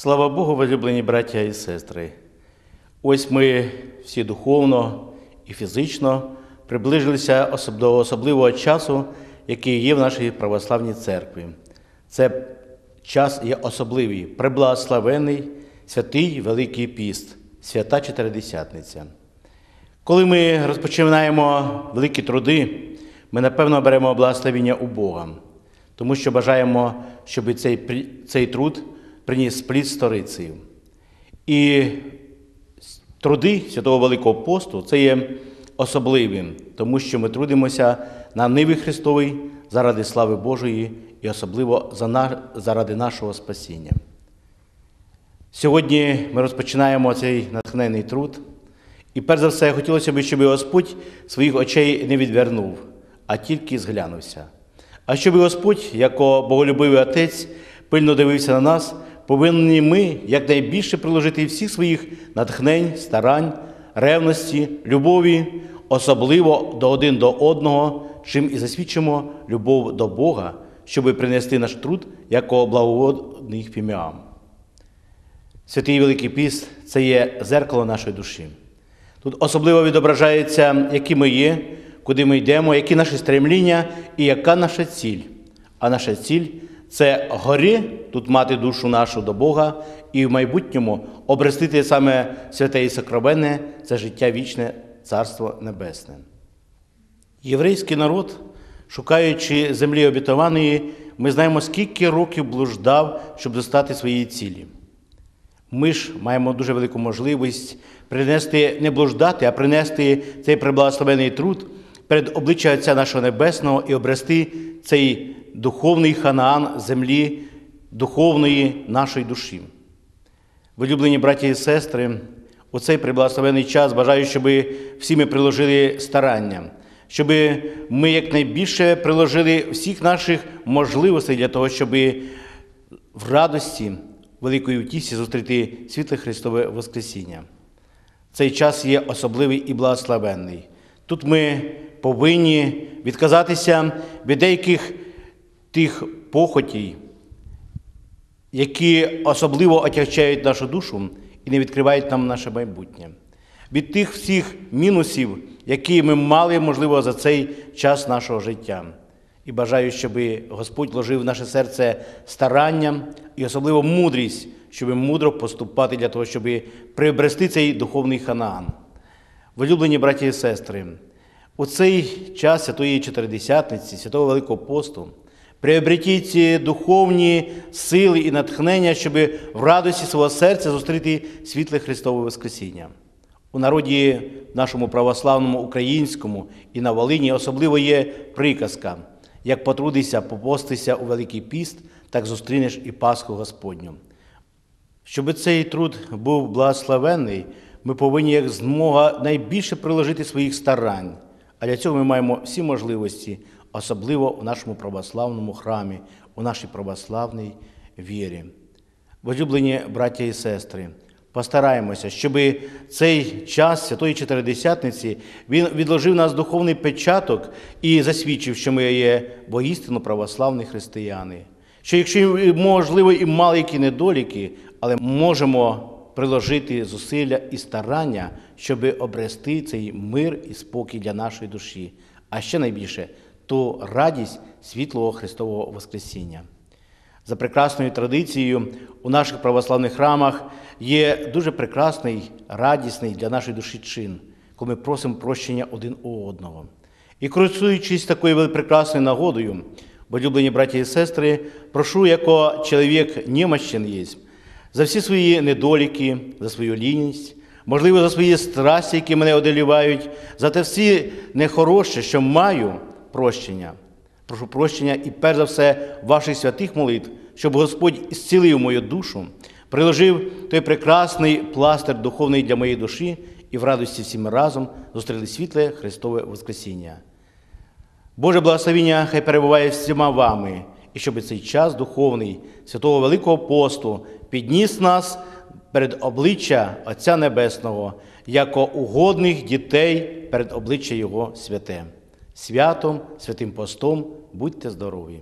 Слава Богу, возлюблені браття і сестри. Ось ми всі духовно і фізично приближилися до особливого часу, який є в нашій православній церкві. Це час є особливий, преблагословений, святий Великий Піст, свята Чотиридесятниця. Коли ми розпочинаємо великі труди, ми напевно беремо благословення у Бога, тому що бажаємо, щоб цей, цей труд приніс плід сторицею. І труди Святого Великого посту це є особливим, тому що ми трудимося на ниві Христовій заради слави Божої і особливо заради нашого спасіння. Сьогодні ми розпочинаємо цей натхненний труд. І перш за все, хотілося б, щоб Господь своїх очей не відвернув, а тільки зглянувся. А щоб Господь, як боголюбивий Отець, пильно дивився на нас, повинні ми якнайбільше приложити всіх своїх натхнень, старань, ревності, любові, особливо до один до одного, чим і засвідчимо любов до Бога, щоб принести наш труд як благоводний фіміам. Святий Великий Піст це є зеркало нашої душі. Тут особливо відображається, які ми є, куди ми йдемо, які наші стремління і яка наша ціль. А наша ціль це горі тут мати душу нашу до Бога і в майбутньому обрестити саме святе і сокровенне це життя вічне, Царство Небесне. Єврейський народ, шукаючи землі обітованої, ми знаємо, скільки років блуждав, щоб достати своєї цілі. Ми ж маємо дуже велику можливість принести не блуждати, а принести цей приблагословений труд перед обличчя Отця нашого Небесного і обрести цей духовний ханаан землі духовної нашої душі. Вилюблені браті і сестри, у цей приблагословений час бажаю, щоб всі ми приложили старання, щоб ми якнайбільше приложили всіх наших можливостей для того, щоб в радості, великої утісі зустріти світле Христове Воскресіння. Цей час є особливий і благословенний. Тут ми повинні відказатися від деяких тих похотій, які особливо отягчають нашу душу і не відкривають нам наше майбутнє. Від тих всіх мінусів, які ми мали, можливо, за цей час нашого життя. І бажаю, щоб Господь вложив в наше серце старання і особливо мудрість, щоб мудро поступати для того, щоб приобрести цей духовний ханаан. Вилюблені браті і сестри, у цей час Святої Чотиридесятниці, Святого Великого посту, приобретіть духовні сили і натхнення, щоб в радості свого серця зустріти світле Христове Воскресіння. У народі нашому православному українському і на Волині особливо є приказка. Як потрудися попостися у Великий піст, так зустрінеш і Пасху Господню. Щоб цей труд був благословенний, ми повинні як змога найбільше приложити своїх старань. А для цього ми маємо всі можливості, особливо у нашому православному храмі, у нашій православній вірі. Возлюблені браття і сестри, постараємося, щоб цей час Святої Чотиридесятниці він відложив нас духовний печаток і засвідчив, що ми є воістину православні християни. Що якщо можливо і мали які недоліки, але можемо приложити зусилля і старання, щоб обрести цей мир і спокій для нашої душі, а ще найбільше ту радість світлого Христового Воскресіння. За прекрасною традицією у наших православних храмах є дуже прекрасний, радісний для нашої душі чин, коли ми просимо прощення один у одного. І користуючись такою прекрасною нагодою, Возлюблені браті і сестри, прошу, яко чоловік немощен є, за всі свої недоліки, за свою лінність, можливо, за свої страсті, які мене одолівають, за те всі нехороше, що маю прощення. Прошу прощення і перш за все ваших святих молитв, щоб Господь зцілив мою душу, приложив той прекрасний пластир духовний для моєї душі і в радості всім разом зустріли світле Христове Воскресіння. Боже благословіння хай перебуває всіма вами, і щоб цей час духовний святого Великого посту підніс нас перед обличчя Отця Небесного, яко угодних дітей перед обличчя Його святе. Святом, святим постом будьте здорові!